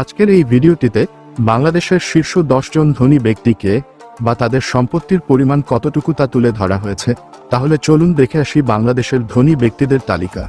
আজকের এই ভিডিওটিতে বাংলাদেশের শীর্ষ জন ধনী ব্যক্তিকে বা তাদের সম্পত্তির পরিমাণ কতটুকু তা তুলে ধরা হয়েছে, তাহলে চলুন দেখে আসি বাংলাদেশের ধনী ব্যক্তিদের তালিকা।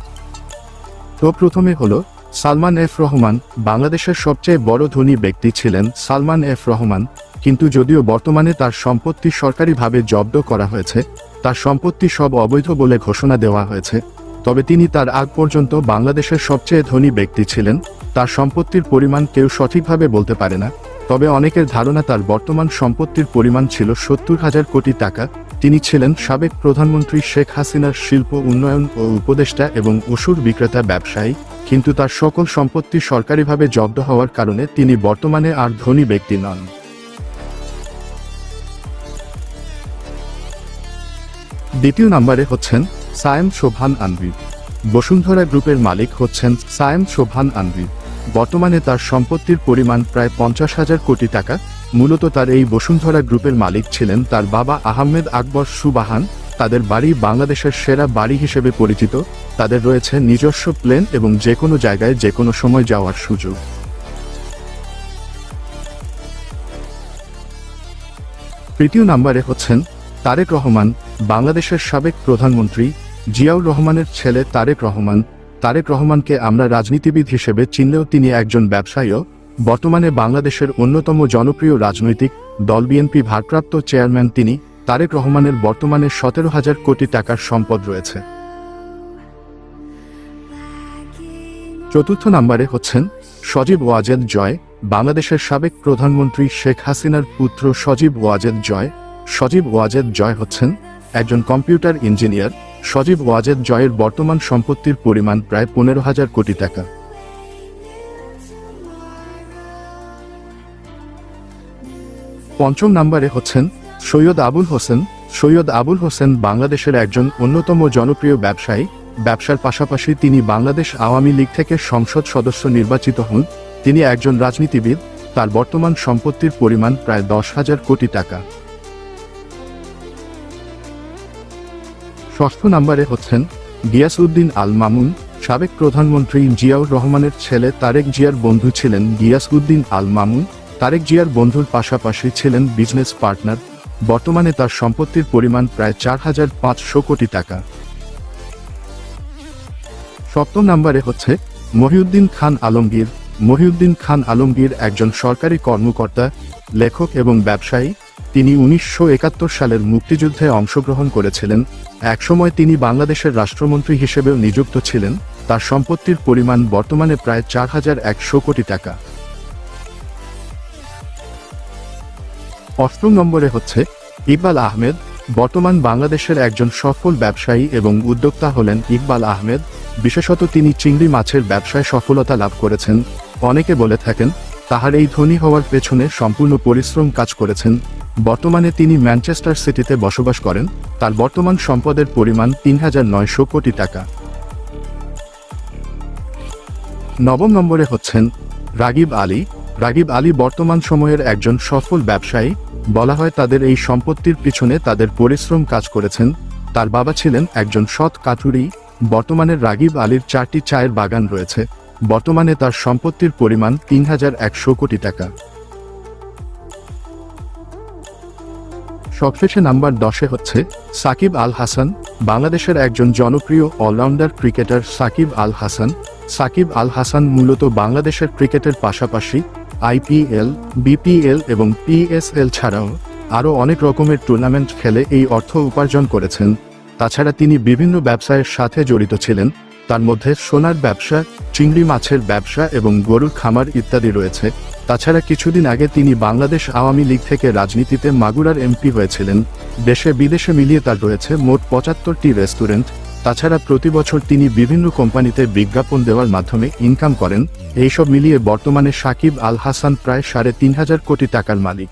তো প্রথমে হলো, সালমান এফ রহমান, বাংলাদেশের সবচেয়ে বড় ধনী ব্যক্তি ছিলেন সালমান এফ রহমান, কিন্তু যদিও বর্তমানে তার সম্পত্তি সরকারিভাবে জব্দ করা হয়েছে, তার সম্পত্তি সব অবৈধ বলে ঘোষণা দেওয়া হয়েছে। তবে তিনি তার আগ পর্যন্ত বাংলাদেশের সবচেয়ে ধনী ব্যক্তি ছিলেন, তার সম্পত্তির পরিমাণ কেউ সঠিকভাবে বলতে পারে না, তবে অনেকের ধারণা তার বর্তমান সম্পত্তির পরিমাণ ছিল সত্তর হাজার কোটি টাকা, তিনি ছিলেন সাবেক প্রধানমন্ত্রী শেখ হাসিনার শিল্প উন্নয়ন ও উপদেষ্টা এবং ওষুধ বিক্রেতা ব্যবসায়ী, কিন্তু তার সকল সম্পত্তি সরকারিভাবে জব্দ হওয়ার কারণে তিনি বর্তমানে আর ধনী ব্যক্তি নন। দ্বিতীয় নম্বরে হচ্ছেন সায়েম শোভান আনভি। বসুন্ধরা গ্রুপের মালিক হচ্ছেন সায়েম শোভান আনভি। বর্তমানে তার সম্পত্তির পরিমাণ প্রায় পঞ্চাশ হাজার কোটি টাকা। মূলত তার এই বসুন্ধরা গ্রুপের মালিক ছিলেন তার বাবা আহমেদ আকবর সুবাহান। তাদের বাড়ি বাংলাদেশের সেরা বাড়ি হিসেবে পরিচিত। তাদের রয়েছে নিজস্ব প্লেন এবং যে কোনো জায়গায় যে কোনো সময় যাওয়ার সুযোগ। তৃতীয় নম্বরে হচ্ছেন তারেক রহমান, বাংলাদেশের সাবেক প্রধানমন্ত্রী জিয়াউর রহমানের ছেলে তারেক রহমান, তারেক রহমানকে আমরা রাজনীতিবিদ হিসেবে চিনলেও তিনি একজন ব্যবসায়ীও বর্তমানে বাংলাদেশের অন্যতম জনপ্রিয় রাজনৈতিক দল বিএনপি ভারপ্রাপ্ত চেয়ারম্যান তিনি তারেক রহমানের বর্তমানে সতেরো হাজার কোটি টাকার সম্পদ রয়েছে। চতুর্থ নম্বরে হচ্ছেন সজীব ওয়াজেদ জয়, বাংলাদেশের সাবেক প্রধানমন্ত্রী শেখ হাসিনার পুত্র সজীব ওয়াজেদ জয়। সজীব ওয়াজেদ জয় হচ্ছেন একজন কম্পিউটার ইঞ্জিনিয়ার সজীব ওয়াজেদ জয়ের বর্তমান সম্পত্তির পরিমাণ প্রায় পনেরো হাজার কোটি টাকা। পঞ্চম নম্বরে হচ্ছেন সৈয়দ আবুল হোসেন। সৈয়দ আবুল হোসেন বাংলাদেশের একজন অন্যতম জনপ্রিয় ব্যবসায়ী। ব্যবসার পাশাপাশি তিনি বাংলাদেশ আওয়ামী লীগ থেকে সংসদ সদস্য নির্বাচিত হন। তিনি একজন রাজনীতিবিদ। তার বর্তমান সম্পত্তির পরিমাণ প্রায় দশ হাজার কোটি টাকা। ষষ্ঠ নম্বরে হচ্ছেন গিয়াসউদ্দিন আল মামুন সাবেক প্রধানমন্ত্রী জিয়াউর রহমানের ছেলে তারেক জিয়ার বন্ধু ছিলেন গিয়াসউদ্দিন আল মামুন তারেক জিয়ার বন্ধুর পাশাপাশি ছিলেন বিজনেস পার্টনার, বর্তমানে তার সম্পত্তির পরিমাণ প্রায় চার হাজার পাঁচশো কোটি টাকা। সপ্তম নম্বরে হচ্ছে মহিউদ্দিন খান আলমগীর। মহিউদ্দিন খান আলমগীর একজন সরকারি কর্মকর্তা, লেখক এবং ব্যবসায়ী। তিনি উনিশশো একাত্তর সালের মুক্তিযুদ্ধে অংশগ্রহণ করেছিলেন। একসময় তিনি বাংলাদেশের রাষ্ট্রমন্ত্রী হিসেবেও নিযুক্ত ছিলেন। তার সম্পত্তির পরিমাণ বর্তমানে প্রায় চার হাজার একশো কোটি টাকা। অষ্টম নম্বরে হচ্ছে, ইকবাল আহমেদ, বর্তমান বাংলাদেশের একজন সফল ব্যবসায়ী এবং উদ্যোক্তা হলেন ইকবাল আহমেদ। বিশেষত তিনি চিংড়ি মাছের ব্যবসায় সফলতা লাভ করেছেন। অনেকে বলে থাকেন তাহার এই ধনী হওয়ার পেছনে সম্পূর্ণ পরিশ্রম কাজ করেছেন। বর্তমানে তিনি ম্যানচেস্টার সিটিতে বসবাস করেন। তার বর্তমান সম্পদের পরিমাণ তিন হাজার নয়শো কোটি টাকা। নবম নম্বরে হচ্ছেন রাগিব আলী। রাগিব আলী বর্তমান সময়ের একজন সফল ব্যবসায়ী। বলা হয় তাদের এই সম্পত্তির পিছনে তাদের পরিশ্রম কাজ করেছেন। তার বাবা ছিলেন একজন সৎ কাঠুরি। বর্তমানে রাগিব আলীর চারটি চায়ের বাগান রয়েছে। বর্তমানে তার সম্পত্তির পরিমাণ তিন হাজার একশো কোটি টাকা। সবশেষে নাম্বার দশে হচ্ছে সাকিব আল হাসান, বাংলাদেশের একজন জনপ্রিয় অলরাউন্ডার ক্রিকেটার সাকিব আল হাসান। সাকিব আল হাসান মূলত বাংলাদেশের ক্রিকেটের পাশাপাশি আইপিএল বিপিএল এবং পিএসএল ছাড়াও আরও অনেক রকমের টুর্নামেন্ট খেলে এই অর্থ উপার্জন করেছেন। তাছাড়া তিনি বিভিন্ন ব্যবসায়ের সাথে জড়িত ছিলেন। তার মধ্যে সোনার ব্যবসা, চিংড়ি মাছের ব্যবসা এবং গরুর খামার ইত্যাদি রয়েছে। তাছাড়া কিছুদিন আগে তিনি বাংলাদেশ আওয়ামী লীগ থেকে রাজনীতিতে মাগুরার এমপি হয়েছিলেন। দেশে বিদেশে মিলিয়ে তার রয়েছে মোট পঁচাত্তরটি রেস্টুরেন্ট। তাছাড়া প্রতি বছর তিনি বিভিন্ন কোম্পানিতে বিজ্ঞাপন দেওয়ার মাধ্যমে ইনকাম করেন। এইসব মিলিয়ে বর্তমানে সাকিব আল হাসান প্রায় সাড়ে তিন হাজার কোটি টাকার মালিক।